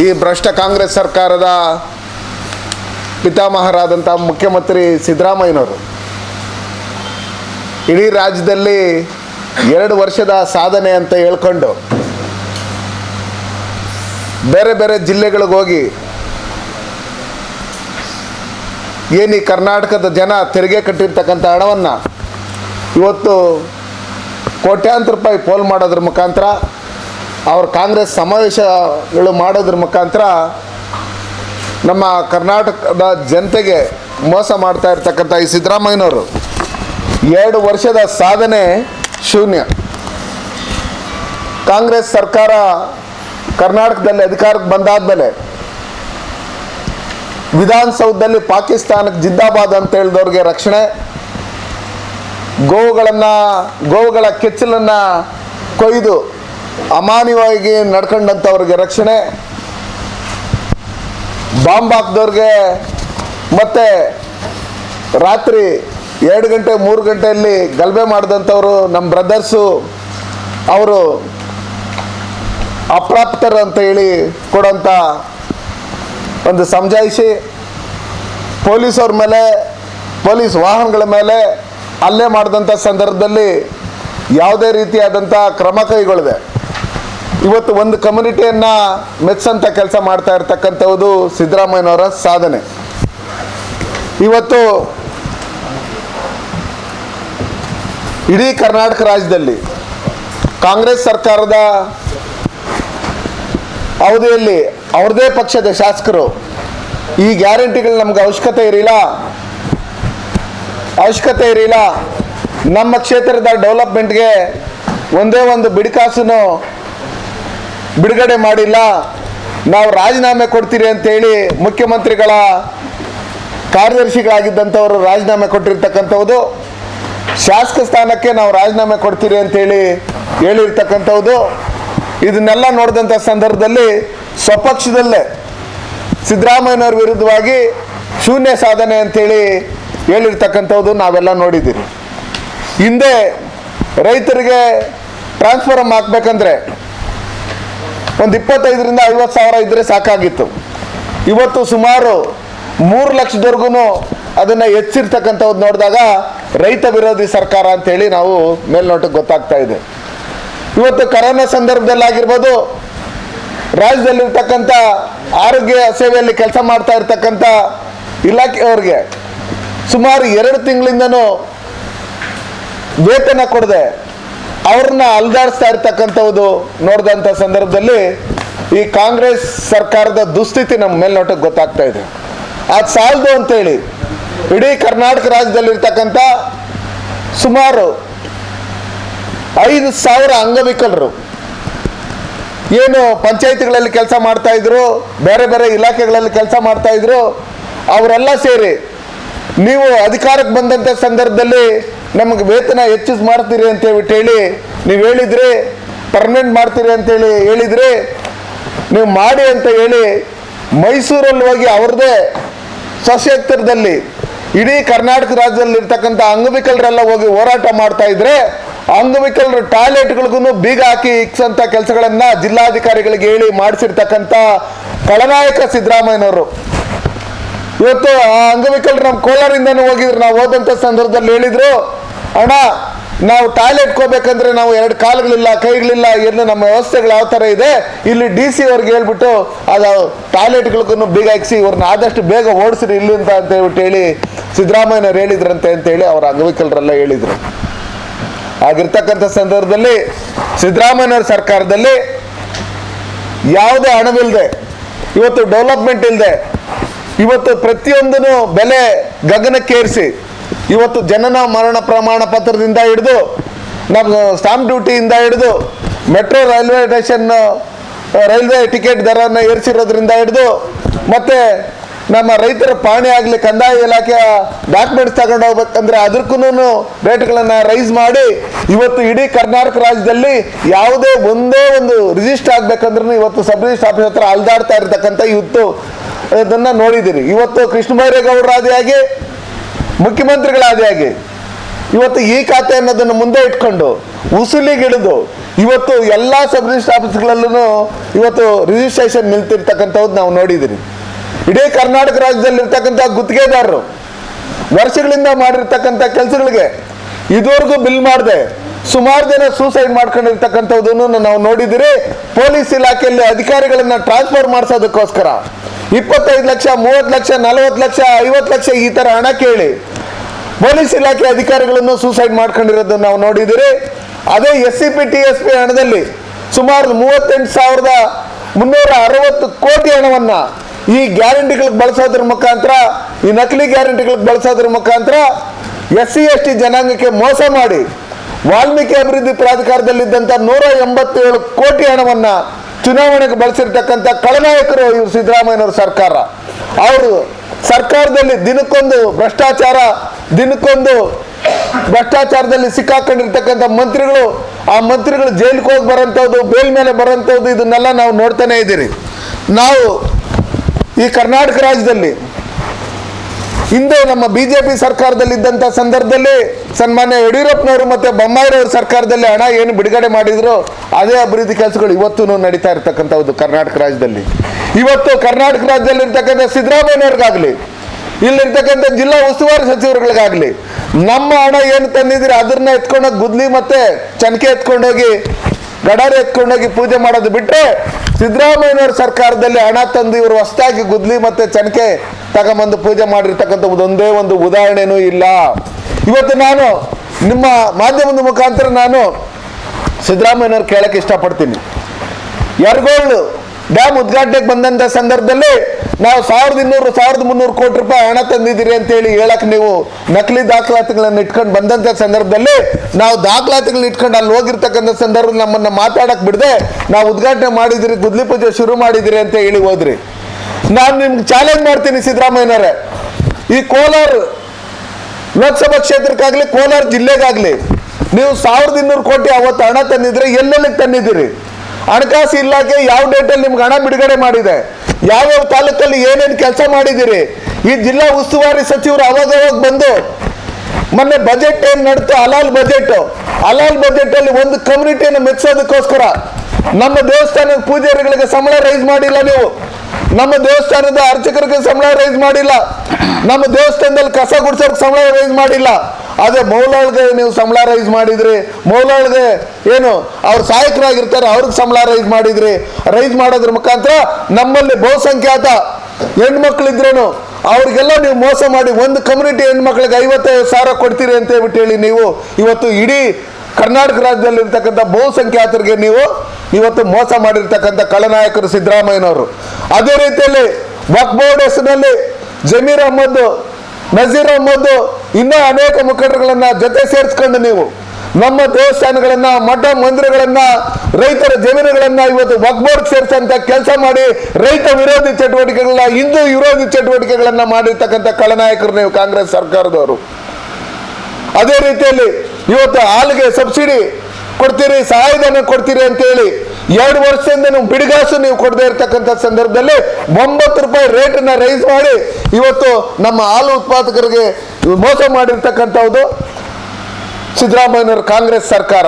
ಈ ಭ್ರಷ್ಟ ಕಾಂಗ್ರೆಸ್ ಸರ್ಕಾರದ ಪಿತಾಮಹರಾದಂಥ ಮುಖ್ಯಮಂತ್ರಿ ಸಿದ್ದರಾಮಯ್ಯನವರು ಇಡೀ ರಾಜ್ಯದಲ್ಲಿ ಎರಡು ವರ್ಷದ ಸಾಧನೆ ಅಂತ ಹೇಳ್ಕೊಂಡು ಬೇರೆ ಬೇರೆ ಜಿಲ್ಲೆಗಳಿಗೆ ಹೋಗಿ ಏನು ಈ ಕರ್ನಾಟಕದ ಜನ ತೆರಿಗೆ ಕಟ್ಟಿರ್ತಕ್ಕಂಥ ಹಣವನ್ನು ಇವತ್ತು ಕೋಟ್ಯಾಂತರ ರೂಪಾಯಿ ಪೋಲ್ ಮಾಡೋದ್ರ ಮುಖಾಂತರ ಅವ್ರ ಕಾಂಗ್ರೆಸ್ ಸಮಾವೇಶಗಳು ಮಾಡೋದ್ರ ಮುಖಾಂತರ ನಮ್ಮ ಕರ್ನಾಟಕದ ಜನತೆಗೆ ಮೋಸ ಮಾಡ್ತಾ ಇರ್ತಕ್ಕಂಥ ಈ ಸಿದ್ದರಾಮಯ್ಯನವರು ಎರಡು ವರ್ಷದ ಸಾಧನೆ ಶೂನ್ಯ. ಕಾಂಗ್ರೆಸ್ ಸರ್ಕಾರ ಕರ್ನಾಟಕದಲ್ಲಿ ಅಧಿಕಾರಕ್ಕೆ ಬಂದಾದ್ಮೇಲೆ ವಿಧಾನಸೌಧದಲ್ಲಿ ಪಾಕಿಸ್ತಾನಕ್ಕೆ ಜಿಂದಾಬಾದ್ ಅಂತ ಹೇಳಿದವ್ರಿಗೆ ರಕ್ಷಣೆ, ಗೋವುಗಳನ್ನು, ಗೋವುಗಳ ಕೆಚ್ಚಲನ್ನು ಕೊಯ್ದು ಅಮಾನ್ಯವಾಗಿ ನಡ್ಕೊಂಡಂಥವ್ರಿಗೆ ರಕ್ಷಣೆ, ಬಾಂಬ್ ಹಾಕ್ದವ್ರಿಗೆ ಮತ್ತೆ ರಾತ್ರಿ ಎರಡು ಗಂಟೆ, ಮೂರು ಗಂಟೆಯಲ್ಲಿ ಗಲಭೆ ಮಾಡಿದಂಥವ್ರು ನಮ್ಮ ಬ್ರದರ್ಸು, ಅವರು ಅಪ್ರಾಪ್ತರು ಅಂತ ಹೇಳಿ ಕೊಡೋಂಥ ಒಂದು ಸಮಜಾಯಿಷಿ, ಪೊಲೀಸವ್ರ ಮೇಲೆ, ಪೊಲೀಸ್ ವಾಹನಗಳ ಮೇಲೆ ಅಲ್ಲೇ ಮಾಡಿದಂಥ ಸಂದರ್ಭದಲ್ಲಿ ಯಾವುದೇ ರೀತಿಯಾದಂಥ ಕ್ರಮ ಕೈಗೊಳ್ಳದೆ. ಇವತ್ತು ಒಂದು ಕಮ್ಯುನಿಟಿಯನ್ನು ಮೆಚ್ಚಂಥ ಕೆಲಸ ಮಾಡ್ತಾ ಇರ್ತಕ್ಕಂಥದ್ದು ಸಿದ್ದರಾಮಯ್ಯನವರ ಸಾಧನೆ. ಇವತ್ತು ಇಡೀ ಕರ್ನಾಟಕ ರಾಜ್ಯದಲ್ಲಿ ಕಾಂಗ್ರೆಸ್ ಸರ್ಕಾರದ ಅವಧಿಯಲ್ಲಿ ಅವ್ರದೇ ಪಕ್ಷದ ಶಾಸಕರು ಈ ಗ್ಯಾರಂಟಿಗಳು ನಮ್ಗೆ ಅವಶ್ಯಕತೆ ಇರಲಿಲ್ಲ. ಅವಶ್ಯಕತೆ ಇರಲಿಲ್ಲ. ನಮ್ಮ ಕ್ಷೇತ್ರದ ಡೆವಲಪ್ಮೆಂಟ್ಗೆ ಒಂದೇ ಒಂದು ಬಿಡಿಕಾಸನ್ನು ಬಿಡುಗಡೆ ಮಾಡಿಲ್ಲ. ನಾವು ರಾಜೀನಾಮೆ ಕೊಡ್ತೀರಿ ಅಂತೇಳಿ ಮುಖ್ಯಮಂತ್ರಿಗಳ ಕಾರ್ಯದರ್ಶಿಗಳಾಗಿದ್ದಂಥವರು ರಾಜೀನಾಮೆ ಕೊಟ್ಟಿರ್ತಕ್ಕಂಥದ್ದು ಶಾಸಕ ಸ್ಥಾನಕ್ಕೆ ನಾವು ರಾಜೀನಾಮೆ ಕೊಡ್ತೀರಿ ಅಂತೇಳಿ ಹೇಳಿರ್ತಕ್ಕಂಥದ್ದು ಇದನ್ನೆಲ್ಲ ನೋಡಿದಂಥ ಸಂದರ್ಭದಲ್ಲಿ ಸ್ವಪಕ್ಷದಲ್ಲೇ ಸಿದ್ದರಾಮಯ್ಯನವ್ರ ವಿರುದ್ಧವಾಗಿ ಶೂನ್ಯ ಸಾಧನೆ ಅಂತೇಳಿ ಹೇಳಿರ್ತಕ್ಕಂಥದ್ದು ನಾವೆಲ್ಲ ನೋಡಿದ್ದೀರಿ. ಹಿಂದೆ ರೈತರಿಗೆ ಟ್ರಾನ್ಸ್ಫಾರಮ್ ಹಾಕ್ಬೇಕಂದ್ರೆ ಒಂದು ಇಪ್ಪತ್ತೈದರಿಂದ ಐವತ್ತು ಸಾವಿರ ಇದ್ದರೆ ಸಾಕಾಗಿತ್ತು. ಇವತ್ತು ಸುಮಾರು ಮೂರು ಲಕ್ಷದವರೆಗೂ ಅದನ್ನು ಹೆಚ್ಚಿರ್ತಕ್ಕಂಥದ್ದು ನೋಡಿದಾಗ ರೈತ ವಿರೋಧಿ ಸರ್ಕಾರ ಅಂತೇಳಿ ನಾವು ಮೇಲ್ನೋಟಕ್ಕೆ ಗೊತ್ತಾಗ್ತಾ ಇದೆ. ಇವತ್ತು ಕರೋನಾ ಸಂದರ್ಭದಲ್ಲಾಗಿರ್ಬೋದು, ರಾಜ್ಯದಲ್ಲಿರ್ತಕ್ಕಂಥ ಆರೋಗ್ಯ ಸೇವೆಯಲ್ಲಿ ಕೆಲಸ ಮಾಡ್ತಾ ಇರ್ತಕ್ಕಂಥ ಇಲಾಖೆಯವ್ರಿಗೆ ಸುಮಾರು ಎರಡು ತಿಂಗಳಿಂದನೂ ವೇತನ ಕೊಡದೆ ಅವ್ರನ್ನ ಅಲ್ದಾಡಿಸ್ತಾ ಇರ್ತಕ್ಕಂಥದ್ದು ನೋಡಿದಂಥ ಸಂದರ್ಭದಲ್ಲಿ ಈ ಕಾಂಗ್ರೆಸ್ ಸರ್ಕಾರದ ದುಸ್ಥಿತಿ ನಮ್ಮ ಮೇಲ್ನೋಟಕ್ಕೆ ಗೊತ್ತಾಗ್ತಾ ಇದೆ. ಅದು ಸಾಲದು ಅಂತೇಳಿ ಇಡೀ ಕರ್ನಾಟಕ ರಾಜ್ಯದಲ್ಲಿರ್ತಕ್ಕಂಥ ಸುಮಾರು ಐದು ಸಾವಿರ ಅಂಗವಿಕಲರು ಏನು ಪಂಚಾಯಿತಿಗಳಲ್ಲಿ ಕೆಲಸ ಮಾಡ್ತಾ ಇದ್ರು, ಬೇರೆ ಬೇರೆ ಇಲಾಖೆಗಳಲ್ಲಿ ಕೆಲಸ ಮಾಡ್ತಾ ಇದ್ರು, ಅವರೆಲ್ಲ ಸೇರಿ ನೀವು ಅಧಿಕಾರಕ್ಕೆ ಬಂದಂಥ ಸಂದರ್ಭದಲ್ಲಿ ನಮಗೆ ವೇತನ ಹೆಚ್ಚಿಸ್ ಮಾಡ್ತೀರಿ ಅಂತ ಹೇಳ್ಬಿಟ್ಟು ಹೇಳಿ, ನೀವು ಹೇಳಿದ್ರಿ ಪರ್ಮನೆಂಟ್ ಮಾಡ್ತೀರಿ ಅಂತೇಳಿ ಹೇಳಿದ್ರೆ, ನೀವು ಮಾಡಿ ಅಂತ ಹೇಳಿ ಮೈಸೂರಲ್ಲಿ ಹೋಗಿ ಅವ್ರದ್ದೇ ಸ್ವಕ್ಷೇತ್ರದಲ್ಲಿ ಇಡೀ ಕರ್ನಾಟಕ ರಾಜ್ಯದಲ್ಲಿ ಇರ್ತಕ್ಕಂಥ ಅಂಗವಿಕಲರೆಲ್ಲ ಹೋಗಿ ಹೋರಾಟ ಮಾಡ್ತಾ ಇದ್ರೆ, ಅಂಗವಿಕಲರ ಟಾಯ್ಲೆಟ್ಗಳಿಗೂ ಬೀಗ ಹಾಕಿ ಇಕ್ಸಂತ ಕೆಲಸಗಳನ್ನ ಜಿಲ್ಲಾಧಿಕಾರಿಗಳಿಗೆ ಹೇಳಿ ಮಾಡಿಸಿರ್ತಕ್ಕಂಥ ಖಳನಾಯಕ ಸಿದ್ದರಾಮಯ್ಯನವರು. ಇವತ್ತು ಆ ಅಂಗವಿಕಲರು ನಮ್ಮ ಕೋಲಾರಿಂದನೂ ಹೋಗಿದ್ರು. ನಾವು ಹೋದಂಥ ಸಂದರ್ಭದಲ್ಲಿ ಹೇಳಿದ್ರು ಅಣ್ಣ, ನಾವು ಟಾಯ್ಲೆಟ್ ಹೋಗ್ಬೇಕಂದ್ರೆ ನಾವು ಎರಡು ಕಾಲುಗಳಿಲ್ಲ, ಕೈಗಳಿಲ್ಲ ಏನು ನಮ್ಮ ವ್ಯವಸ್ಥೆಗಳು ಯಾವ ಥರ ಇದೆ, ಇಲ್ಲಿ ಡಿ ಸಿ ಅವ್ರಿಗೆ ಹೇಳ್ಬಿಟ್ಟು ಅದು ಟಾಯ್ಲೆಟ್ಗಳಿಗೂ ಬೀಗ ಹಾಕಿಸಿ, ಇವ್ರನ್ನ ಆದಷ್ಟು ಬೇಗ ಓಡಿಸ್ರಿ ಇಲ್ಲಿಂದ ಅಂತ ಹೇಳ್ಬಿಟ್ಟು ಹೇಳಿ ಸಿದ್ದರಾಮಯ್ಯನವ್ರು ಹೇಳಿದ್ರಂತೆ ಅಂತೇಳಿ ಅವ್ರ ಅಂಗವಿಕಲರೆಲ್ಲ ಹೇಳಿದರು. ಆಗಿರ್ತಕ್ಕಂಥ ಸಂದರ್ಭದಲ್ಲಿ ಸಿದ್ದರಾಮಯ್ಯನವ್ರ ಸರ್ಕಾರದಲ್ಲಿ ಯಾವುದೇ ಹಣವಿಲ್ಲದೆ ಇವತ್ತು ಡೆವಲಪ್ಮೆಂಟ್ ಇಲ್ಲದೆ ಇವತ್ತು ಪ್ರತಿಯೊಂದನ್ನು ಬೆಲೆ ಗಗನಕ್ಕೇರಿಸಿ ಇವತ್ತು ಜನನ ಮರಣ ಪ್ರಮಾಣ ಪತ್ರದಿಂದ ಹಿಡಿದು ನಮ್ಮ ಸ್ಟಾಂಪ್ ಡ್ಯೂಟಿಯಿಂದ ಹಿಡಿದು metro railway station railway ticket ದರವನ್ನು ಏರಿಸಿರೋದ್ರಿಂದ ಹಿಡಿದು, ಮತ್ತೆ ನಮ್ಮ ರೈತರ ಪಾಣಿ ಆಗಲಿ, ಕಂದಾಯ ಇಲಾಖೆಯ ಡಾಕ್ಯುಮೆಂಟ್ಸ್ ತಗೊಂಡು ಹೋಗ್ಬೇಕಂದ್ರೆ ಅದಕ್ಕೂ ರೇಟ್ಗಳನ್ನು ರೈಸ್ ಮಾಡಿ, ಇವತ್ತು ಇಡೀ ಕರ್ನಾಟಕ ರಾಜ್ಯದಲ್ಲಿ ಯಾವುದೇ ಒಂದೇ ಒಂದು ರಿಜಿಸ್ಟರ್ ಆಗ್ಬೇಕಂದ್ರೂ ಇವತ್ತು ಸಬ್ ರಿಜಿಸ್ಟರ್ ಆಫೀಸ್ ಹತ್ರ ಅಲ್ದಾಡ್ತಾ ಇರ್ತಕ್ಕಂಥ ಇವತ್ತು ಅದನ್ನು ನೋಡಿದ್ದೀರಿ ಇವತ್ತು ಕೃಷ್ಣ ಬೈರೇಗೌಡರ ಆದಿಯಾಗಿ ಹಾಗೆ? ಇವತ್ತು ಈ ಖಾತೆ ಅನ್ನೋದನ್ನು ಮುಂದೆ ಇಟ್ಕೊಂಡು ಉಸುಲಿಗಿಳಿದು ಇವತ್ತು ಎಲ್ಲ ಸಬ್ ರಿಜಿಸ್ಟರ್ ಆಫೀಸ್ಗಳಲ್ಲೂ ಇವತ್ತು ರಿಜಿಸ್ಟ್ರೇಷನ್ ನಿಲ್ತಿರ್ತಕ್ಕಂಥವ್ದು ನಾವು ನೋಡಿದಿರಿ. ಇಡೀ ಕರ್ನಾಟಕ ರಾಜ್ಯದಲ್ಲಿರ್ತಕ್ಕಂಥ ಗುತ್ತಿಗೆದಾರರು ವರ್ಷಗಳಿಂದ ಮಾಡಿರ್ತಕ್ಕಂಥ ಕೆಲಸಗಳಿಗೆ ಇದುವರೆಗೂ ಬಿಲ್ ಮಾಡದೆ, ಸುಮಾರು ಜನ ಸೂಸೈಡ್ ಮಾಡ್ಕೊಂಡಿರ್ತಕ್ಕಂಥದ್ದನ್ನು ನಾವು ನೋಡಿದಿರಿ. ಪೊಲೀಸ್ ಇಲಾಖೆಯಲ್ಲಿ ಅಧಿಕಾರಿಗಳನ್ನ ಟ್ರಾನ್ಸ್ಫರ್ ಮಾಡಿಸೋದಕ್ಕೋಸ್ಕರ ಇಪ್ಪತ್ತೈದು ಲಕ್ಷ, ಮೂವತ್ತು ಲಕ್ಷ, ನಲವತ್ತು ಲಕ್ಷ, ಐವತ್ತು ಲಕ್ಷ ಈ ತರ ಹಣ ಕೇಳಿ ಪೊಲೀಸ್ ಇಲಾಖೆ ಅಧಿಕಾರಿಗಳನ್ನು ಸೂಸೈಡ್ ಮಾಡ್ಕೊಂಡಿರೋದನ್ನು ನಾವು ನೋಡಿದಿರಿ ಅದೇ S C P T S P ಹಣದಲ್ಲಿ ಸುಮಾರು ಮೂವತ್ತೆಂಟು ಸಾವಿರದ ಮುನ್ನೂರ ಅರವತ್ತು ಕೋಟಿ ಹಣವನ್ನ ಈ ಗ್ಯಾರಂಟಿಗಳಿಗೆ ಬಳಸೋದ್ರ ಮುಖಾಂತರ, ಈ ನಕಲಿ ಗ್ಯಾರಂಟಿಗಳಿಗೆ ಬಳಸೋದ್ರ ಮುಖಾಂತರ ಎಸ್ ಸಿ ಎಸ್ ಟಿ ಜನಾಂಗಕ್ಕೆ ಮೋಸ ಮಾಡಿ ವಾಲ್ಮೀಕಿ ಅಭಿವೃದ್ಧಿ ಪ್ರಾಧಿಕಾರದಲ್ಲಿದ್ದಂಥ ನೂರ ಎಂಬತ್ತೇಳು ಕೋಟಿ ಹಣವನ್ನ ಚುನಾವಣೆಗೆ ಬಳಸಿರ್ತಕ್ಕಂಥ ಕಳನಾಯಕರು ಇವರು ಸಿದ್ದರಾಮಯ್ಯನವರ ಸರ್ಕಾರ. ಅವರು ಸರ್ಕಾರದಲ್ಲಿ ದಿನಕ್ಕೊಂದು ಭ್ರಷ್ಟಾಚಾರ ದಿನಕ್ಕೊಂದು ಭ್ರಷ್ಟಾಚಾರದಲ್ಲಿ ಸಿಕ್ಕಾಕೊಂಡಿರ್ತಕ್ಕಂಥ ಮಂತ್ರಿಗಳು, ಆ ಮಂತ್ರಿಗಳು ಜೈಲಿಗೆ ಹೋಗಿ ಬರೋಂಥದ್ದು, ಬೇಲ್ ಮೇಲೆ ಬರೋಂಥದ್ದು, ಇದನ್ನೆಲ್ಲ ನಾವು ನೋಡ್ತಾನೆ ಇದ್ದೀರಿ. ನಾವು ಈ ಕರ್ನಾಟಕ ರಾಜ್ಯದಲ್ಲಿ ಹಿಂದೆ ನಮ್ಮ ಬಿ ಜೆ ಪಿ ಸರ್ಕಾರದಲ್ಲಿ ಸರ್ಕಾರದಲ್ಲಿದ್ದಂಥ ಸಂದರ್ಭದಲ್ಲಿ ಸನ್ಮಾನ್ಯ ಯಡಿಯೂರಪ್ಪನವರು ಮತ್ತೆ ಬೊಮ್ಮಾಯಿರವ್ರ ಸರ್ಕಾರದಲ್ಲಿ ಹಣ ಏನು ಬಿಡುಗಡೆ ಮಾಡಿದ್ರು, ಅದೇ ಅಭಿವೃದ್ಧಿ ಕೆಲಸಗಳು ಇವತ್ತೂ ನಡೀತಾ ಇರ್ತಕ್ಕಂಥದ್ದು ಕರ್ನಾಟಕ ರಾಜ್ಯದಲ್ಲಿ. ಇವತ್ತು ಕರ್ನಾಟಕ ರಾಜ್ಯದಲ್ಲಿ ಇರ್ತಕ್ಕಂಥ ಸಿದ್ದರಾಮಯ್ಯವ್ರಿಗಾಗಲಿ ಇಲ್ಲಿರ್ತಕ್ಕಂಥ ಜಿಲ್ಲಾ ಉಸ್ತುವಾರಿ ಸಚಿವರುಗಳಿಗಾಗಲಿ, ನಮ್ಮ ಹಣ ಏನು ತಂದಿದ್ರೆ ಅದನ್ನ ಎತ್ಕೊಂಡೋಗಿ ಗುದ್ಲಿ ಮತ್ತೆ ಚನಕೆ ಎತ್ಕೊಂಡೋಗಿ ಗಡಾರಿ ಎತ್ಕೊಂಡೋಗಿ ಪೂಜೆ ಮಾಡೋದು ಬಿಟ್ಟರೆ ಸಿದ್ದರಾಮಯ್ಯನವ್ರ ಸರ್ಕಾರದಲ್ಲಿ ಹಣ ತಂದು ಇವರು ಹೊಸದಾಗಿ ಗುದ್ಲಿ ಮತ್ತೆ ಚನಕೆ ತಗೊಂಬಂದು ಪೂಜೆ ಮಾಡಿರ್ತಕ್ಕಂಥ ಒಂದೇ ಒಂದು ಉದಾಹರಣೆನೂ ಇಲ್ಲ. ಇವತ್ತು ನಾನು ನಿಮ್ಮ ಮಾಧ್ಯಮದ ಮುಖಾಂತರ ನಾನು ಸಿದ್ದರಾಮಯ್ಯನವ್ರು ಕೇಳಕ್ಕೆ ಇಷ್ಟಪಡ್ತೀನಿ. ಯರಗೋಳು ಡ್ಯಾಮ್ ಉದ್ಘಾಟನೆಗೆ ಬಂದಂಥ ಸಂದರ್ಭದಲ್ಲಿ ನಾವು ಸಾವಿರದ ಇನ್ನೂರು, ಸಾವಿರದ ಮುನ್ನೂರು ಕೋಟಿ ರೂಪಾಯಿ ಹಣ ತಂದಿದ್ದೀರಿ ಅಂತೇಳಿ ಹೇಳಕ್ ನೀವು ನಕಲಿ ದಾಖಲಾತಿಗಳನ್ನ ಇಟ್ಕೊಂಡು ಬಂದಂತ ಸಂದರ್ಭದಲ್ಲಿ ನಾವು ದಾಖಲಾತಿಗಳನ್ನ ಇಟ್ಕೊಂಡು ಅಲ್ಲಿ ಹೋಗಿರ್ತಕ್ಕಂಥ ಸಂದರ್ಭದಲ್ಲಿ ನಮ್ಮನ್ನ ಮಾತಾಡಕ್ ಬಿಡದೆ ನಾವು ಉದ್ಘಾಟನೆ ಮಾಡಿದಿರಿ, ಗುದ್ಲಿ ಪೂಜೆ ಶುರು ಮಾಡಿದಿರಿ ಅಂತ ಹೇಳಿ ಹೋದ್ರಿ. ನಾನು ನಿಮ್ಗೆ ಚಾಲೆಂಜ್ ಮಾಡ್ತೀನಿ ಸಿದ್ದರಾಮಯ್ಯನವರೇ. ಈ ಕೋಲಾರ ಲೋಕಸಭಾ ಕ್ಷೇತ್ರಕ್ಕಾಗ್ಲಿ, ಕೋಲಾರ ಜಿಲ್ಲೆಗಾಗ್ಲಿ, ನೀವು ಸಾವಿರದ ಇನ್ನೂರು ಕೋಟಿ ಅವತ್ತು ಹಣ ತಂದಿದ್ರೆ ಎಲ್ಲೆಲ್ಲಿಗೆ ತಂದಿದ್ದೀರಿ? ಹಣಕಾಸು ಇಲಾಖೆ ಯಾವ ಡೇಟಲ್ಲಿ ನಿಮ್ಗೆ ಹಣ ಬಿಡುಗಡೆ ಮಾಡಿದೆ? ಯಾವ್ಯಾವ ತಾಲೂಕಲ್ಲಿ ಏನೇನು ಕೆಲಸ ಮಾಡಿದ್ದೀರಿ? ಈ ಜಿಲ್ಲಾ ಉಸ್ತುವಾರಿ ಸಚಿವರು ಅವಾಗ ಅವಾಗ ಬಂದು, ಮೊನ್ನೆ ಬಜೆಟ್ ಏನು ನಡ್ತು? ಹಲಾಲ್ ಬಜೆಟ್ ಹಲಾಲ್ ಬಜೆಟ್ ಅಲ್ಲಿ ಒಂದು ಕಮ್ಯುನಿಟಿಯನ್ನು ಮೆಚ್ಚೋದಕ್ಕೋಸ್ಕರ ನಮ್ಮ ದೇವಸ್ಥಾನದ ಪೂಜಾರಿಗಳಿಗೆ ಸಂಬಳ ರೈಸ್ ಮಾಡಿಲ್ಲ ನೀವು. ನಮ್ಮ ದೇವಸ್ಥಾನದ ಅರ್ಚಕರಿಗೆ ಸಂಬಳ ರೈಸ್ ಮಾಡಿಲ್ಲ. ನಮ್ಮ ದೇವಸ್ಥಾನದಲ್ಲಿ ಕಸ ಗುಡ್ಸೋರ್ಗೆ ಸಂಬಳ ರೈಸ್ ಮಾಡಿಲ್ಲ. ಅದೇ ಮೌಲಾಳ್ಗೆ ನೀವು ಸಂಬಳ ರೈಸ್ ಮಾಡಿದ್ರಿ. ಮೌಲಾಳ್ಗೆ ಏನು, ಅವ್ರು ಸಹಾಯಕರಾಗಿರ್ತಾರೆ, ಅವ್ರಿಗೆ ಸಂಬಳ ರೈಸ್ ಮಾಡಿದ್ರಿ. ರೈಸ್ ಮಾಡೋದ್ರ ಮುಖಾಂತರ ನಮ್ಮಲ್ಲಿ ಬಹುಸಂಖ್ಯಾತ ಹೆಣ್ಮಕ್ಳಿದ್ರೇನು, ಅವ್ರಿಗೆಲ್ಲ ನೀವು ಮೋಸ ಮಾಡಿ ಒಂದು ಕಮ್ಯುನಿಟಿ ಹೆಣ್ಮಕ್ಳಿಗೆ ಐವತ್ತೈದು ಸಾವಿರ ಕೊಡ್ತೀರಿ ಅಂತ ಹೇಳ್ಬಿಟ್ಟು ಹೇಳಿ ನೀವು. ಇವತ್ತು ಇಡೀ ಕರ್ನಾಟಕ ರಾಜ್ಯದಲ್ಲಿ ಇರ್ತಕ್ಕಂಥ ಬಹುಸಂಖ್ಯಾತರಿಗೆ ನೀವು ಇವತ್ತು ಮೋಸ ಮಾಡಿರ್ತಕ್ಕಂಥ ಕಳನಾಯಕರು ಸಿದ್ದರಾಮಯ್ಯನವರು. ಅದೇ ರೀತಿಯಲ್ಲಿ ವಕ್ ಬೋರ್ಡ್ ಹೆಸರಿನಲ್ಲಿ ಜಮೀರ್ ಅಹಮದ್, ನಜೀರ್ ಅಹಮದ್ ಇನ್ನೂ ಅನೇಕ ಮುಖಂಡರುಗಳನ್ನ ಜೊತೆ ಸೇರಿಸ್ಕೊಂಡು ನೀವು ನಮ್ಮ ದೇವಸ್ಥಾನಗಳನ್ನ, ಮಠ ಮಂದಿರಗಳನ್ನ, ರೈತರ ಜಮೀನುಗಳನ್ನ ಇವತ್ತು ವಕ್ಬೋರ್ಡ್ ಸೇರಿಸಂತ ಕೆಲಸ ಮಾಡಿ ರೈತ ವಿರೋಧಿ ಚಟುವಟಿಕೆಗಳನ್ನ, ಹಿಂದೂ ವಿರೋಧಿ ಚಟುವಟಿಕೆಗಳನ್ನ ಮಾಡಿರ್ತಕ್ಕಂಥ ಖಳನಾಯಕರು ನೀವು ಕಾಂಗ್ರೆಸ್ ಸರ್ಕಾರದವರು. ಅದೇ ರೀತಿಯಲ್ಲಿ ಇವತ್ತು ಹಾಲಿಗೆ ಸಬ್ಸಿಡಿ ಕೊಡ್ತೀರಿ, ಸಹಾಯಧನ ಕೊಡ್ತೀರಿ ಅಂತೇಳಿ ಎರಡು ವರ್ಷದಿಂದ ನೀವು ಬಿಡಿಗಾಸು ನೀವು ಕೊಡದೇ ಇರ್ತಕ್ಕಂಥ ಸಂದರ್ಭದಲ್ಲಿ ಒಂಬತ್ತು ರೂಪಾಯಿ ರೇಟನ್ನು ರೈಸ್ ಮಾಡಿ ಇವತ್ತು ನಮ್ಮ ಹಾಲು ಉತ್ಪಾದಕರಿಗೆ ಮೋಸ ಮಾಡಿರ್ತಕ್ಕಂಥದ್ದು ಸಿದ್ದರಾಮಯ್ಯನವರ ಕಾಂಗ್ರೆಸ್ ಸರ್ಕಾರ.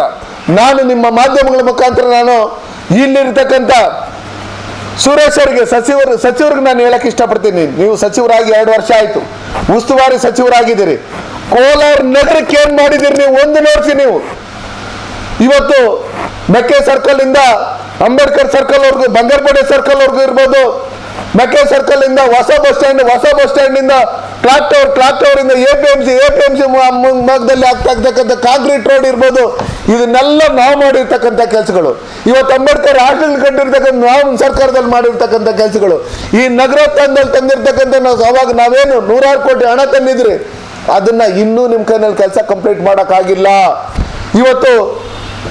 ನಾನು ನಿಮ್ಮ ಮಾಧ್ಯಮಗಳ ಮುಖಾಂತರ ನಾನು ಇಲ್ಲಿರ್ತಕ್ಕಂಥ ಸುರೇಶ್ ಅವರಿಗೆ ಸಚಿವರು, ಸಚಿವರಿಗೆ ನಾನು ಹೇಳಕ್ ಇಷ್ಟಪಡ್ತೀನಿ. ನೀವು ಸಚಿವರಾಗಿ ಎರಡು ವರ್ಷ ಆಯ್ತು. ಉಸ್ತುವಾರಿ ಸಚಿವರಾಗಿದ್ದೀರಿ. ಕೋಲಾರ ನಗರಕ್ಕೆ ಏನ್ ಮಾಡಿದಿರಿ ನೀವು? ಒಂದು ನೋಡ್ತೀನಿ ನೀವು. ಇವತ್ತು ಮೆಕ್ಕೆ ಸರ್ಕಲ್ ಇಂದ ಅಂಬೇಡ್ಕರ್ ಸರ್ಕಲ್ ವರ್ಗು ಬಂಗಾರಪೇಟೆ ಸರ್ಕಲ್ ವರ್ಗು ಇರ್ಬೋದು. ಮೆಕ್ಕೆ ಸರ್ಕಲ್ ಇಂದ ಹೊಸ ಬಸ್ ಸ್ಟ್ಯಾಂಡ್ ಹೊಸ ಬಸ್ ಸ್ಟ್ಯಾಂಡ್ ಇಂದ ಕ್ಲಾಕ್ ಟವರ್ ಕ್ಲಾಕ್ ಟವರ್ ಇಂದ A P M C A P M C ಭಾಗದಲ್ಲಿ ಆಗ್ತಾ ಇರ್ತಕ್ಕಂಥ ಕಾಂಕ್ರೀಟ್ ರೋಡ್ ಇರ್ಬೋದು. ಇದನ್ನೆಲ್ಲ ನಾವು ಮಾಡಿರ್ತಕ್ಕಂಥ ಕೆಲಸಗಳು. ಇವತ್ತು ಅಂಬೇಡ್ಕರ್ ಆಡಳಿತ ಕಂಡಿರ್ತಕ್ಕಂಥ ನಾವು ಸರ್ಕಾರದಲ್ಲಿ ಮಾಡಿರ್ತಕ್ಕಂಥ ಕೆಲಸಗಳು. ಈ ನಗರ ತಂದಲ್ಲಿ ತಂದಿರ್ತಕ್ಕಂಥ ನಾವು ಅವಾಗ ನಾವೇನು ನೂರಾರು ಕೋಟಿ ಹಣ ತಂದಿದ್ರಿ. ಅದನ್ನ ಇನ್ನೂ ನಿಮ್ಮ ಕೈನಲ್ಲಿ ಕೆಲಸ ಕಂಪ್ಲೀಟ್ ಮಾಡೋಕ್ಕಾಗಿಲ್ಲ. ಇವತ್ತು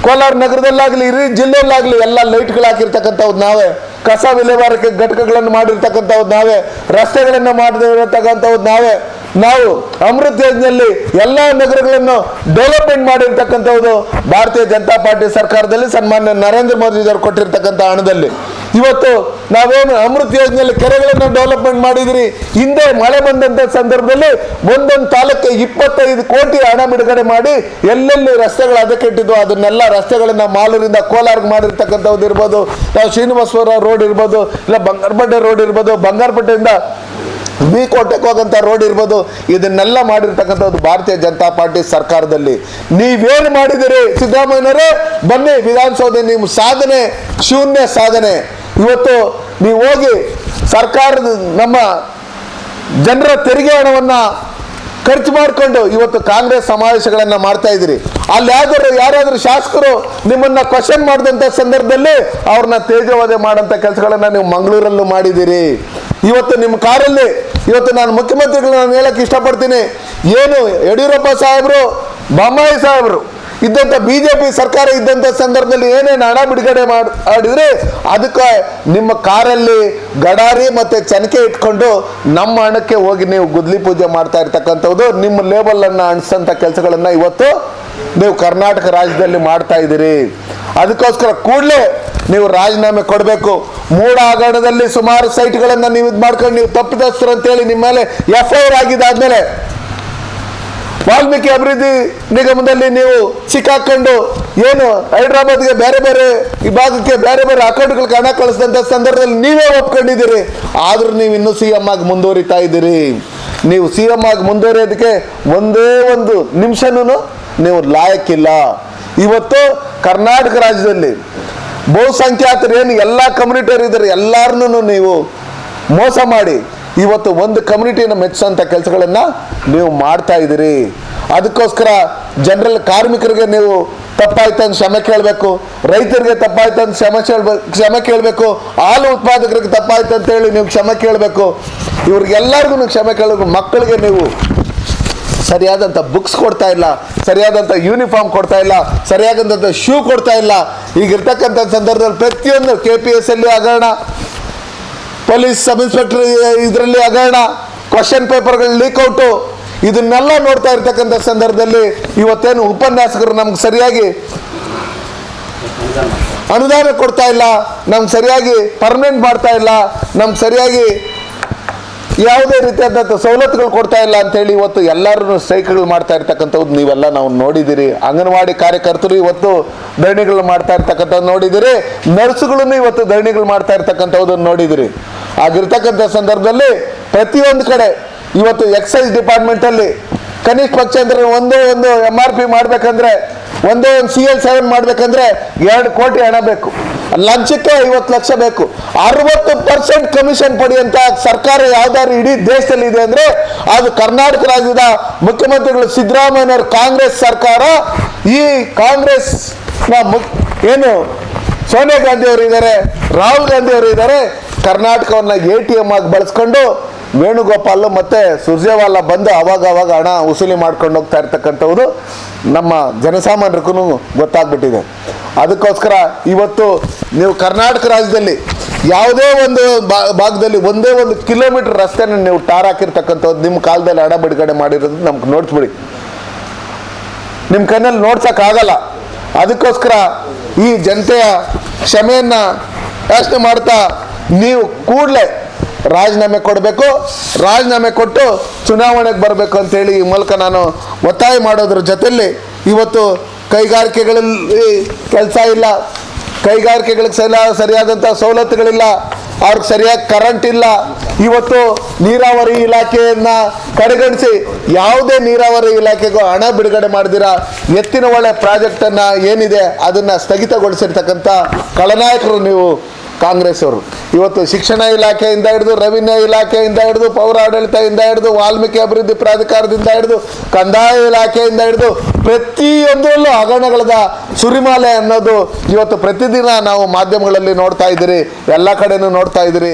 ಕೋಲಾರ ನಗರದಲ್ಲಾಗ್ಲಿ, ಇಡೀ ಜಿಲ್ಲೆಯಲ್ಲಾಗಲಿ ಎಲ್ಲ ಲೈಟ್ಗಳು ಹಾಕಿರ್ತಕ್ಕಂಥವ್ದು ನಾವೇ. ಕಸ ವಿಲೇವಾರಕ್ಕೆ ಘಟಕಗಳನ್ನು ಮಾಡಿರ್ತಕ್ಕಂಥವ್ದು ನಾವೇ. ರಸ್ತೆಗಳನ್ನು ಮಾಡಿರ್ತಕ್ಕಂಥವ್ದು ನಾವೇ. ನಾವು ಅಮೃತ ಯೋಜನೆಯಲ್ಲಿ ಎಲ್ಲ ನಗರಗಳನ್ನು ಡೆವಲಪ್ಮೆಂಟ್ ಮಾಡಿರ್ತಕ್ಕಂಥದ್ದು ಭಾರತೀಯ ಜನತಾ ಪಾರ್ಟಿ ಸರ್ಕಾರದಲ್ಲಿ ಸನ್ಮಾನ್ಯ ನರೇಂದ್ರ ಮೋದಿ ಅವರು ಕೊಟ್ಟಿರ್ತಕ್ಕಂಥ ಹಣದಲ್ಲಿ. ಇವತ್ತು ನಾವೇನು ಅಮೃತ ಯೋಜನೆಯಲ್ಲಿ ಕೆರೆಗಳನ್ನು ಡೆವಲಪ್ಮೆಂಟ್ ಮಾಡಿದ್ರಿ, ಹಿಂದೆ ಮಳೆ ಬಂದಂತ ಸಂದರ್ಭದಲ್ಲಿ ಒಂದೊಂದು ತಾಲೂಕು ಇಪ್ಪತ್ತೈದು ಕೋಟಿ ಹಣ ಬಿಡುಗಡೆ ಮಾಡಿ ಎಲ್ಲೆಲ್ಲಿ ರಸ್ತೆಗಳು ಅದಕ್ಕೆ ಇಟ್ಟಿದ್ವು ಅದನ್ನೆಲ್ಲ ರಸ್ತೆಗಳನ್ನ ಮಾಲೂರಿಂದ ಕೋಲಾರ್ಗೆ ಮಾಡಿರ್ತಕ್ಕಂಥದ್ದು ಇರ್ಬೋದು, ನಾವು ಶ್ರೀನಿವಾಸಪುರ ರೋಡ್ ಇರ್ಬೋದು, ಇಲ್ಲ ಬಂಗಾರಪಟ್ಟೆ ರೋಡ್ ಇರ್ಬೋದು, ಬಂಗಾರಪೇಟೆಯಿಂದ ಬಿ ಕೋಟೆಗೆ ಹೋಗಂತ ರೋಡ್ ಇರ್ಬೋದು, ಇದನ್ನೆಲ್ಲ ಮಾಡಿರ್ತಕ್ಕಂಥದ್ದು ಭಾರತೀಯ ಜನತಾ ಪಾರ್ಟಿ ಸರ್ಕಾರದಲ್ಲಿ. ನೀವೇನು ಮಾಡಿದಿರಿ ಸಿದ್ದರಾಮಯ್ಯನವರೇ ಬನ್ನಿ ವಿಧಾನಸೌಧ ನಿಮ್ಮ ಸಾಧನೆ, ಶೂನ್ಯ ಸಾಧನೆ. ಇವತ್ತು ನೀವು ಹೋಗಿ ಸರ್ಕಾರದ ನಮ್ಮ ಜನರ ತೆರಿಗೆ ಹಣವನ್ನ ಖರ್ಚು ಮಾಡಿಕೊಂಡು ಇವತ್ತು ಕಾಂಗ್ರೆಸ್ ಸಮಾವೇಶಗಳನ್ನ ಮಾಡ್ತಾ ಇದ್ದೀರಿ. ಅಲ್ಲಿ ಯಾವ್ದಾದ್ರು ಯಾರಾದ್ರೂ ಶಾಸಕರು ನಿಮ್ಮನ್ನ ಕ್ವಶನ್ ಮಾಡಿದಂಥ ಸಂದರ್ಭದಲ್ಲಿ ಅವ್ರನ್ನ ತೇಜೋವಧೆ ಮಾಡಂತ ಕೆಲಸಗಳನ್ನ ನೀವು ಮಂಗಳೂರಲ್ಲೂ ಮಾಡಿದ್ದೀರಿ. ಇವತ್ತು ನಿಮ್ಮ ಕಾರಲ್ಲಿ ಇವತ್ತು ನಾನು ಮುಖ್ಯಮಂತ್ರಿಗಳನ್ನ ನಾನು ಹೇಳಕ್ಕೆ ಇಷ್ಟಪಡ್ತೀನಿ. ಏನು ಯಡಿಯೂರಪ್ಪ ಸಾಹೇಬರು, ಬೊಮ್ಮಾಯಿ ಸಾಹೇಬರು ಇದ್ದಂಥ ಬಿ ಜೆ ಪಿ ಸರ್ಕಾರ ಇದ್ದಂಥ ಸಂದರ್ಭದಲ್ಲಿ ಏನೇನು ಹಣ ಬಿಡುಗಡೆ ಮಾಡಿ ಅದಕ್ಕೆ ನಿಮ್ಮ ಕಾರಲ್ಲಿ ಗಡಾರಿ ಮತ್ತು ಚನಕೆ ಇಟ್ಕೊಂಡು ನಮ್ಮ ಹಣಕ್ಕೆ ಹೋಗಿ ನೀವು ಗುದ್ಲಿ ಪೂಜೆ ಮಾಡ್ತಾ ಇರ್ತಕ್ಕಂಥದ್ದು, ನಿಮ್ಮ ಲೇಬಲನ್ನು ಅಣಿಸಂಥ ಕೆಲಸಗಳನ್ನು ಇವತ್ತು ನೀವು ಕರ್ನಾಟಕ ರಾಜ್ಯದಲ್ಲಿ ಮಾಡ್ತಾ ಇದ್ದೀರಿ. ಅದಕ್ಕೋಸ್ಕರ ಕೂಡಲೇ ನೀವು ರಾಜೀನಾಮೆ ಕೊಡಬೇಕು. ಮೂಡ ಹಗರಣದಲ್ಲಿ ಸುಮಾರು ಸೈಟ್ಗಳನ್ನು ನೀವು ಇದು ಮಾಡ್ಕೊಂಡು ನೀವು ತಪ್ಪಿತಸ್ಥರು ಅಂತೇಳಿ ನಿಮ್ಮ ಮೇಲೆ ಎಫ್ ಐ ಆರ್ ಆಗಿದ್ದಾದ್ಮೇಲೆ ವಾಲ್ಮೀಕಿ ಅಭಿವೃದ್ಧಿ ನಿಗಮದಲ್ಲಿ ನೀವು ಸಿಕ್ಕಾಕೊಂಡು ಏನು ಹೈದ್ರಾಬಾದ್ಗೆ ಬೇರೆ ಬೇರೆ ಈ ಭಾಗಕ್ಕೆ ಬೇರೆ ಬೇರೆ ಅಕೌಂಟ್ಗಳಿಗೆ ಹಣ ಕಳಿಸಿದಂಥ ಸಂದರ್ಭದಲ್ಲಿ ನೀವೇ ಒಪ್ಕೊಂಡಿದ್ದೀರಿ. ಆದರೂ ನೀವು ಇನ್ನೂ ಸಿ ಎಂ ಆಗಿ ಮುಂದುವರಿತಾ ಇದ್ದೀರಿ. ನೀವು ಸಿ ಎಂ ಆಗಿ ಮುಂದುವರಿಯೋದಕ್ಕೆ ಒಂದೇ ಒಂದು ನಿಮಿಷನೂ ನೀವು ಲಾಯಕ್ಕಿಲ್ಲ. ಇವತ್ತು ಕರ್ನಾಟಕ ರಾಜ್ಯದಲ್ಲಿ ಬಹುಸಂಖ್ಯಾತರು ಏನು ಎಲ್ಲ ಕಮ್ಯುನಿಟಿಯವರು ಇದ್ದಾರೆ ಎಲ್ಲರನ್ನೂ ನೀವು ಮೋಸ ಮಾಡಿ ಇವತ್ತು ಒಂದು ಕಮ್ಯುನಿಟಿಯನ್ನು ಮೆಚ್ಚುವಂಥ ಕೆಲಸಗಳನ್ನು ನೀವು ಮಾಡ್ತಾ ಇದ್ದೀರಿ. ಅದಕ್ಕೋಸ್ಕರ ಜನರಲ್ ಕಾರ್ಮಿಕರಿಗೆ ನೀವು ತಪ್ಪಾಯ್ತು ಅಂತ ಕ್ಷಮೆ ಕೇಳಬೇಕು. ರೈತರಿಗೆ ತಪ್ಪಾಯ್ತು ಅಂತ ಕ್ಷಮೆ ಕೇಳಬೇಕು ಕ್ಷಮೆ ಕೇಳಬೇಕು. ಹಾಲು ಉತ್ಪಾದಕರಿಗೆ ತಪ್ಪಾಯ್ತು ಅಂತ ಹೇಳಿ ನೀವು ಕ್ಷಮೆ ಕೇಳಬೇಕು. ಇವ್ರಿಗೆಲ್ಲರಿಗೂ ಕ್ಷಮೆ ಕೇಳಬೇಕು. ಮಕ್ಕಳಿಗೆ ನೀವು ಸರಿಯಾದಂಥ ಬುಕ್ಸ್ ಕೊಡ್ತಾ ಇಲ್ಲ ಸರಿಯಾದಂಥ ಯೂನಿಫಾರ್ಮ್ ಕೊಡ್ತಾ ಇಲ್ಲ ಸರಿಯಾದಂಥ ಶೂ ಕೊಡ್ತಾ ಇಲ್ಲ. ಈಗಿರ್ತಕ್ಕಂಥ ಸಂದರ್ಭದಲ್ಲಿ ಪ್ರತಿಯೊಂದು ಕೆ ಪಿ ಎಸ್ ಅಲ್ಲಿ ಹಗರಣ. ಪೊಲೀಸ್ ಸಬ್ ಇನ್ಸ್ಪೆಕ್ಟರ್ ಇದರಲ್ಲಿ ಹಗರಣ, ಕ್ವಶನ್ ಪೇಪರ್ಗಳು ಲೀಕ್ಔಟು ಇದನ್ನೆಲ್ಲ ನೋಡ್ತಾ ಇರ್ತಕ್ಕಂಥ ಸಂದರ್ಭದಲ್ಲಿ ಇವತ್ತೇನು ಉಪನ್ಯಾಸಕರು ನಮ್ಗೆ ಸರಿಯಾಗಿ ಅನುದಾನ ಕೊಡ್ತಾ ಇಲ್ಲ, ನಮ್ಗೆ ಸರಿಯಾಗಿ ಪರ್ಮನೆಂಟ್ ಮಾಡ್ತಾ ಇಲ್ಲ, ನಮ್ಗೆ ಸರಿಯಾಗಿ ಯಾವುದೇ ರೀತಿಯಾದಂಥ ಸವಲತ್ತುಗಳು ಕೊಡ್ತಾ ಇಲ್ಲ ಅಂತೇಳಿ ಇವತ್ತು ಎಲ್ಲರೂ ಸ್ಟ್ರೈಕ್ಗಳು ಮಾಡ್ತಾ ಇರ್ತಕ್ಕಂಥದ್ದು ನೀವೆಲ್ಲ ನಾವು ನೋಡಿದ್ದೀರಿ. ಅಂಗನವಾಡಿ ಕಾರ್ಯಕರ್ತರು ಇವತ್ತು ಧರಣಿಗಳು ಮಾಡ್ತಾ ಇರ್ತಕ್ಕಂಥದ್ದು ನೋಡಿದ್ದೀರಿ. ನರ್ಸುಗಳನ್ನು ಇವತ್ತು ಧರಣಿಗಳು ಮಾಡ್ತಾ ಇರ್ತಕ್ಕಂಥದ್ದನ್ನು ನೋಡಿದ್ದೀರಿ. ಆಗಿರ್ತಕ್ಕಂಥ ಸಂದರ್ಭದಲ್ಲಿ ಪ್ರತಿಯೊಂದು ಕಡೆ ಇವತ್ತು ಎಕ್ಸೈಸ್ ಡಿಪಾರ್ಟ್ಮೆಂಟಲ್ಲಿ ಕನಿಷ್ಠ ಪಕ್ಷ ಅಂದ್ರೆ ಒಂದೇ ಒಂದು ಎಂ ಆರ್ ಪಿ ಮಾಡಬೇಕಂದ್ರೆ, ಒಂದೇ ಒಂದು ಸಿ ಎಲ್ ಸೆವೆನ್ ಮಾಡಬೇಕಂದ್ರೆ ಎರಡು ಕೋಟಿ ಹಣ ಬೇಕು. ಲಂಚಕ್ಕೆ ಐವತ್ತು ಲಕ್ಷ ಬೇಕು. ಅರವತ್ತು ಪರ್ಸೆಂಟ್ ಕಮಿಷನ್ ಪಡೆಯುವಂತ ಸರ್ಕಾರ ಯಾವ್ದಾದ್ರು ಇಡೀ ದೇಶದಲ್ಲಿ ಇದೆ ಅಂದ್ರೆ ಅದು ಕರ್ನಾಟಕ ರಾಜ್ಯದ ಮುಖ್ಯಮಂತ್ರಿಗಳು ಸಿದ್ದರಾಮಯ್ಯನವ್ರ ಕಾಂಗ್ರೆಸ್ ಸರ್ಕಾರ, ಈ ಕಾಂಗ್ರೆಸ್ ಏನು ಸೋನಿಯಾ ಗಾಂಧಿ ಅವರು ಇದ್ದಾರೆ, ರಾಹುಲ್ ಗಾಂಧಿ ಅವರು ಇದ್ದಾರೆ ಕರ್ನಾಟಕವನ್ನ ಎ ಟಿ ಎಂ ಆಗಿ ಬಳಸ್ಕೊಂಡು ವೇಣುಗೋಪಾಲ್ ಮತ್ತೆ ಸುರ್ಜೇವಾಲ ಬಂದು ಅವಾಗ ಅವಾಗ ಹಣ ವಸೂಲಿ ಮಾಡ್ಕೊಂಡು ಹೋಗ್ತಾ ಇರ್ತಕ್ಕಂಥವ್ರು ನಮ್ಮ ಜನಸಾಮಾನ್ಯರಿಗೂ ಗೊತ್ತಾಗ್ಬಿಟ್ಟಿದೆ. ಅದಕ್ಕೋಸ್ಕರ ಇವತ್ತು ನೀವು ಕರ್ನಾಟಕ ರಾಜ್ಯದಲ್ಲಿ ಯಾವುದೇ ಒಂದು ಭಾಗದಲ್ಲಿ ಒಂದೇ ಒಂದು ಕಿಲೋಮೀಟರ್ ರಸ್ತೆನ ನೀವು ಟಾರ್ ಹಾಕಿರ್ತಕ್ಕಂಥದ್ದು ನಿಮ್ಮ ಕಾಲದಲ್ಲಿ ಹಣ ಬಿಡುಗಡೆ ಮಾಡಿರೋದು ನಮ್ಗೆ ನೋಡ್ಸ್ಬಿಡಿ ನಿಮ್ಮ ಕಣ್ಣಲ್ಲಿ ನೋಡ್ಸೋಕ್ಕಾಗಲ್ಲ ಅದಕ್ಕೋಸ್ಕರ ಈ ಜನತೆಯ ಕ್ಷಮೆಯನ್ನ ಯಾಚನೆ ಮಾಡ್ತಾ ನೀವು ಕೂಡಲೇ ರಾಜೀನಾಮೆ ಕೊಡಬೇಕು, ರಾಜೀನಾಮೆ ಕೊಟ್ಟು ಚುನಾವಣೆಗೆ ಬರಬೇಕು ಅಂತೇಳಿ ಈ ಮೂಲಕ ನಾನು ಒತ್ತಾಯ ಮಾಡೋದ್ರ ಜೊತೆಯಲ್ಲಿ ಇವತ್ತು ಕೈಗಾರಿಕೆಗಳಲ್ಲಿ ಕೆಲಸ ಇಲ್ಲ, ಕೈಗಾರಿಕೆಗಳಿಗೆ ಸಲ ಸರಿಯಾದಂಥ ಸವಲತ್ತುಗಳಿಲ್ಲ, ಅವ್ರಿಗೆ ಸರಿಯಾಗಿ ಕರೆಂಟ್ ಇಲ್ಲ. ಇವತ್ತು ನೀರಾವರಿ ಇಲಾಖೆಯನ್ನು ಕಡೆಗಣಿಸಿ ಯಾವುದೇ ನೀರಾವರಿ ಇಲಾಖೆಗೂ ಹಣ ಬಿಡುಗಡೆ ಮಾಡಿದಿರಾ, ಎತ್ತಿನ ಒಳ್ಳೆ ಪ್ರಾಜೆಕ್ಟನ್ನು ಏನಿದೆ ಅದನ್ನು ಸ್ಥಗಿತಗೊಳಿಸಿರ್ತಕ್ಕಂಥ ಖಳನಾಯಕರು ನೀವು ಕಾಂಗ್ರೆಸ್ ಅವರು. ಇವತ್ತು ಶಿಕ್ಷಣ ಇಲಾಖೆಯಿಂದ ಹಿಡಿದು ರೆವಿನ್ಯೂ ಇಲಾಖೆಯಿಂದ ಹಿಡಿದು ಪೌರ ಆಡಳಿತದಿಂದ ಹಿಡಿದು ವಾಲ್ಮೀಕಿ ಅಭಿವೃದ್ಧಿ ಪ್ರಾಧಿಕಾರದಿಂದ ಹಿಡಿದು ಕಂದಾಯ ಇಲಾಖೆಯಿಂದ ಹಿಡಿದು ಪ್ರತಿಯೊಂದರಲ್ಲೂ ಹಗರಣಗಳದ ಸುರಿಮಾಲೆ ಅನ್ನೋದು ಇವತ್ತು ಪ್ರತಿದಿನ ನಾವು ಮಾಧ್ಯಮಗಳಲ್ಲಿ ನೋಡ್ತಾ ಇದ್ದೀರಿ. ಎಲ್ಲ ಕಡೆನೂ ನೋಡ್ತಾ ಇದ್ದೀರಿ.